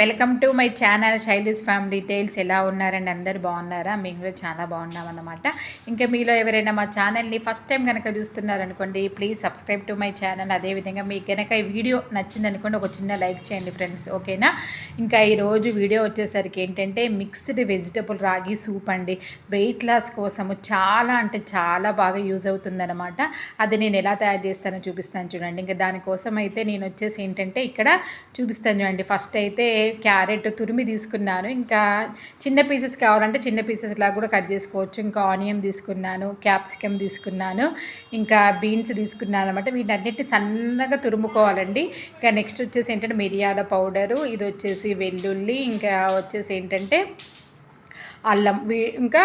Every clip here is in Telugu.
Welcome to my channel Shaili's family details ఎలా ఉన్నారండి? అందరు బాగున్నారా? మేము కూడా చాలా బాగున్నామన్నమాట. ఇంకా మీలో ఎవరైనా మా ఛానల్ని ఫస్ట్ టైం కనుక చూస్తున్నారనుకోండి please subscribe to my channel. అదేవిధంగా మీకు కనుక ఈ వీడియో నచ్చింది అనుకోండి ఒక చిన్న లైక్ చేయండి ఫ్రెండ్స్ ఓకేనా? ఇంకా ఈరోజు వీడియో వచ్చేసరికి ఏంటంటే మిక్స్డ్ వెజిటబుల్ రాగి సూప్ అండి. వెయిట్ లాస్ కోసము చాలా అంటే చాలా బాగా యూజ్ అవుతుందన్నమాట. అది నేను ఎలా తయారు చేస్తానో చూపిస్తాను చూడండి. ఇంకా దానికోసం అయితే నేను వచ్చేసి ఏంటంటే ఇక్కడ చూపిస్తాను చూడండి. ఫస్ట్ అయితే క్యారెట్ తురిమి తీసుకున్నాను. ఇంకా చిన్న పీసెస్ కావాలంటే చిన్న పీసెస్ లాగా కూడా కట్ చేసుకోవచ్చు. ఇంకా ఆనియన్ తీసుకున్నాను క్యాప్సికమ్ తీసుకున్నాను ఇంకా బీన్స్ తీసుకున్నాను అనమాట వీటన్నిటిని సన్నగా తురుముకోవాలండి. ఇంకా నెక్స్ట్ వచ్చేసి ఏంటంటే మిరియాల పౌడరు ఇది వచ్చేసి వెల్లుల్లి ఇంకా వచ్చేసి ఏంటంటే అల్లం. ఇంకా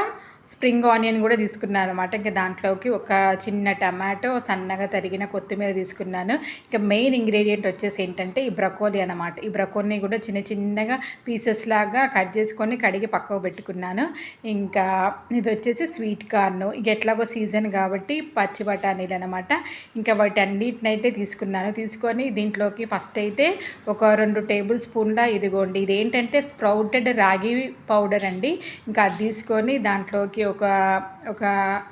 స్ప్రింగ్ ఆనియన్ కూడా తీసుకున్నాను అనమాట ఇంకా దాంట్లోకి ఒక చిన్న టమాటో సన్నగా తరిగిన కొత్తిమీర తీసుకున్నాను. ఇంకా మెయిన్ ఇంగ్రీడియంట్ వచ్చేసి ఏంటంటే ఈ బ్రకోలీ అనమాట ఈ బ్రకోలీని కూడా చిన్న చిన్నగా పీసెస్ లాగా కట్ చేసుకొని కడిగి పక్కకు పెట్టుకున్నాను. ఇంకా ఇది వచ్చేసి స్వీట్ కార్న్. ఇక ఎట్లాగో సీజన్ కాబట్టి పచ్చి బఠానీలు అనమాట ఇంకా వాటి అన్నిటినైతే తీసుకున్నాను. తీసుకొని దీంట్లోకి ఫస్ట్ అయితే ఒక రెండు టేబుల్ స్పూన్ల ఇదిగోండి. ఇది ఏంటంటే స్ప్రౌటెడ్ రాగి పౌడర్ అండి. ఇంకా అది తీసుకొని దాంట్లోకి ఒక ఒక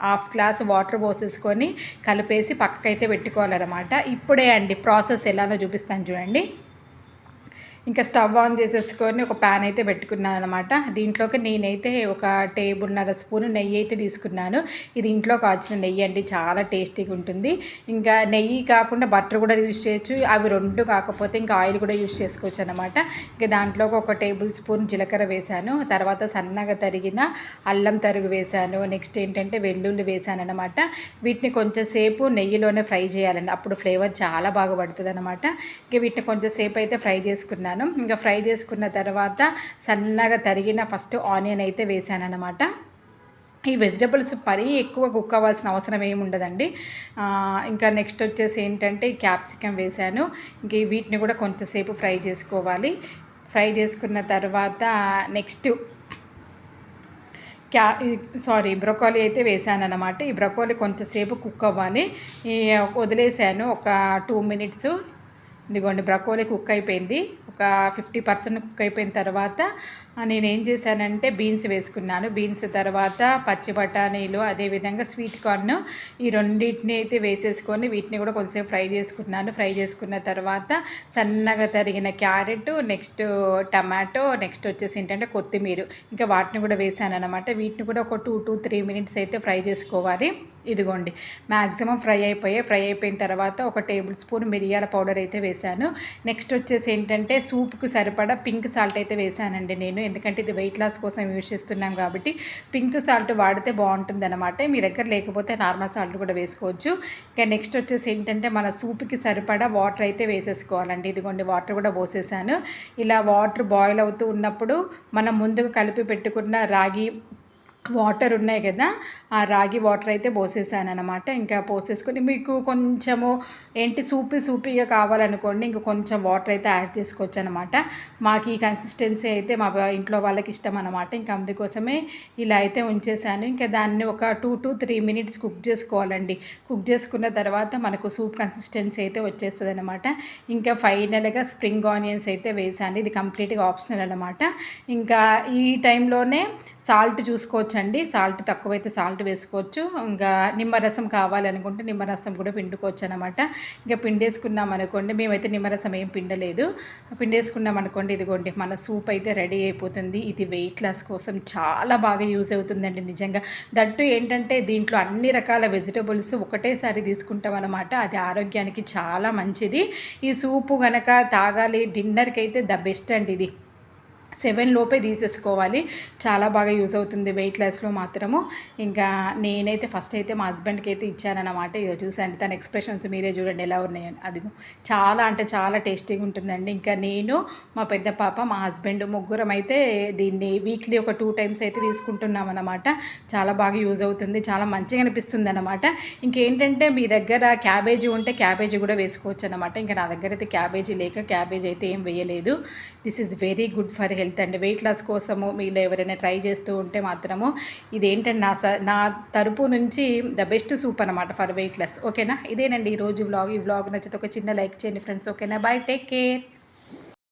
హాఫ్ గ్లాస్ వాటర్ పోసేసుకొని కలిపేసి పక్కకైతే పెట్టుకోవాలన్నమాట. ఇప్పుడే అండి ప్రాసెస్ ఎలానో చూపిస్తాను చూడండి. ఇంకా స్టవ్ ఆన్ చేసేసుకొని ఒక ప్యాన్ అయితే పెట్టుకున్నాను అనమాట దీంట్లోకి నేనైతే ఒక టేబుల్న్నర స్పూన్ నెయ్యి అయితే తీసుకున్నాను. ఇది ఇంట్లో కాచిన నెయ్యి అండి చాలా టేస్టీగా ఉంటుంది. ఇంకా నెయ్యి కాకుండా బటర్ కూడా యూజ్ చేయొచ్చు. అవి రెండు కాకపోతే ఇంకా ఆయిల్ కూడా యూజ్ చేసుకోవచ్చు అనమాట ఇంకా దాంట్లోకి ఒక టేబుల్ స్పూన్ జీలకర్ర వేశాను తర్వాత సన్నగా తరిగిన అల్లం తరుగు వేశాను నెక్స్ట్ ఏంటంటే వెల్లుల్లి వేశాను అనమాట వీటిని కొంచెంసేపు నెయ్యిలోనే ఫ్రై చేయాలండి. అప్పుడు ఫ్లేవర్ చాలా బాగా పడుతుంది అనమాట ఇంకా వీటిని కొంచెంసేపు అయితే ఫ్రై చేసుకున్నాను. వేసుకున్నాను ఇంకా ఫ్రై చేసుకున్న తర్వాత సన్నగా తరిగిన ఫస్ట్ ఆనియన్ అయితే వేసాను అనమాట ఈ వెజిటబుల్స్ మరీ ఎక్కువ కుక్ అవ్వాల్సిన అవసరం ఏమి ఉండదండి. ఇంకా నెక్స్ట్ వచ్చేసి ఏంటంటే క్యాప్సికమ్ వేసాను. ఇంక వీటిని కూడా కొంచెంసేపు ఫ్రై చేసుకోవాలి. ఫ్రై చేసుకున్న తర్వాత నెక్స్ట్ క్యా సారీ బ్రొకోలీ అయితే వేసాను అనమాట ఈ బ్రొకోలీ కొంచెంసేపు కుక్ అవ్వాలి వదిలేసాను. ఒక టూ మినిట్స్. ఇదిగోండి బ్రకోలీ కుక్ అయిపోయింది. ఒక ఫిఫ్టీ పర్సెంట్ కుక్ అయిపోయిన తర్వాత నేను ఏం చేశానంటే బీన్స్ వేసుకున్నాను. బీన్స్ తర్వాత పచ్చి బఠానీలు అదేవిధంగా స్వీట్ కార్న్ ఈ రెండింటిని అయితే వేసేసుకొని వీటిని కూడా కొద్దిసేపు ఫ్రై చేసుకున్నాను. ఫ్రై చేసుకున్న తర్వాత సన్నగా తరిగిన క్యారెట్ నెక్స్ట్ టమాటో నెక్స్ట్ వచ్చేసి ఏంటంటే కొత్తిమీర. ఇంకా వాటిని కూడా వేసాను అనమాట వీటిని కూడా ఒక టూ టూ త్రీ మినిట్స్ అయితే ఫ్రై చేసుకోవాలి. ఇదిగోండి. మ్యాక్సిమం ఫ్రై అయిపోయాయి ఫ్రై అయిపోయిన తర్వాత ఒక టేబుల్ స్పూన్ మిరియాల పౌడర్ అయితే వేశాను. నెక్స్ట్ వచ్చేసి ఏంటంటే సూప్కి సరిపడా పింక్ సాల్ట్ అయితే వేశానండి నేను. ఎందుకంటే ఇది వెయిట్ లాస్ కోసం యూజ్ చేస్తున్నాం కాబట్టి పింక్ సాల్ట్ వాడితే బాగుంటుందన్నమాట. మీ దగ్గర లేకపోతే నార్మల్ సాల్ట్ కూడా వేసుకోవచ్చు. ఇంకా నెక్స్ట్ వచ్చేసి ఏంటంటే మన సూప్కి సరిపడా వాటర్ అయితే వేసేసుకోవాలండి. ఇదిగోండి వాటర్ కూడా పోసేసాను. ఇలా వాటర్ బాయిల్ అవుతూ ఉన్నప్పుడు మనం ముందుగా కలిపి పెట్టుకున్న రాగి వాటర్ ఉన్నాయి కదా ఆ రాగి వాటర్ అయితే పోసేసాను అనమాట ఇంకా పోసేసుకొని మీకు కొంచెము ఏంటి సూపీ సూపీగా కావాలనుకోండి ఇంకా కొంచెం వాటర్ అయితే యాడ్ చేసుకోవచ్చు అనమాట మాకు ఈ కన్సిస్టెన్సీ అయితే మా ఇంట్లో వాళ్ళకి ఇష్టం అనమాట ఇంకా అందుకోసమే ఇలా అయితే ఉంచేసాను. ఇంకా దాన్ని ఒక two to three minutes cook చేసుకోవాలండి. కుక్ చేసుకున్న తర్వాత మనకు సూప్ కన్సిస్టెన్సీ అయితే వచ్చేస్తుంది అనమాట ఇంకా ఫైనల్గా స్ప్రింగ్ ఆనియన్స్ అయితే వేసాను. ఇది కంప్లీట్గా ఆప్షనల్ అనమాట ఇంకా ఈ టైంలోనే సాల్ట్ చూసుకోవచ్చు అండి సాల్ట్ తక్కువైతే సాల్ట్ వేసుకోవచ్చు. ఇంకా నిమ్మరసం కావాలనుకుంటే నిమ్మరసం కూడా పిండుకోవచ్చు అనమాట ఇంకా పిండేసుకున్నాం అనుకోండి మేమైతే నిమ్మరసం ఏం పిండలేదు. పిండేసుకున్నాం అనుకోండి ఇదిగోండి మన సూప్ అయితే రెడీ అయిపోతుంది. ఇది వెయిట్ లాస్ కోసం చాలా బాగా యూజ్ అవుతుందండి నిజంగా. దట్టు ఏంటంటే దీంట్లో అన్ని రకాల వెజిటబుల్స్ ఒకటేసారి తీసుకుంటాం అనమాట అది ఆరోగ్యానికి చాలా మంచిది. ఈ సూపు కనుక తాగాలి డిన్నర్కి అయితే ద బెస్ట్ అండి ఇది. సెవెన్ లోపే తీసేసుకోవాలి. చాలా బాగా యూజ్ అవుతుంది వెయిట్ లాస్లో మాత్రము. ఇంకా నేనైతే ఫస్ట్ అయితే మా హస్బెండ్కి అయితే ఇచ్చానన్నమాట. ఇదో చూసాను తన ఎక్స్ప్రెషన్స్ మీరే చూడండి ఎలా ఉన్నాయని అది చాలా అంటే చాలా టేస్టీగా ఉంటుందండి. ఇంకా నేను మా పెద్ద పాప మా హస్బెండ్ ముగ్గురం అయితే దీన్ని వీక్లీ ఒక టూ టైమ్స్ అయితే తీసుకుంటున్నాం అనమాట చాలా బాగా యూజ్ అవుతుంది చాలా మంచిగా అనిపిస్తుంది అనమాట ఇంకేంటంటే మీ దగ్గర క్యాబేజీ ఉంటే క్యాబేజీ కూడా వేసుకోవచ్చు అనమాట ఇంకా నా దగ్గర అయితే క్యాబేజీ లేక క్యాబేజీ అయితే ఏం వేయలేదు. This is very good for health health అండి వెయిట్ లాస్ కోసము మీరు ఎవరైనా ట్రై చేస్తూ ఉంటే మాత్రము ఇదేంటంటే నా నా తరపు నుంచి ద బెస్ట్ సూప్ అనమాట ఫర్ వెయిట్ లాస్. ఓకేనా? ఇదేనండి ఈరోజు వ్లాగ్. ఈ వ్లాగ్ నచ్చితే ఒక చిన్న లైక్ చేయండి ఫ్రెండ్స్. ఓకేనా? బాయ్. Take care.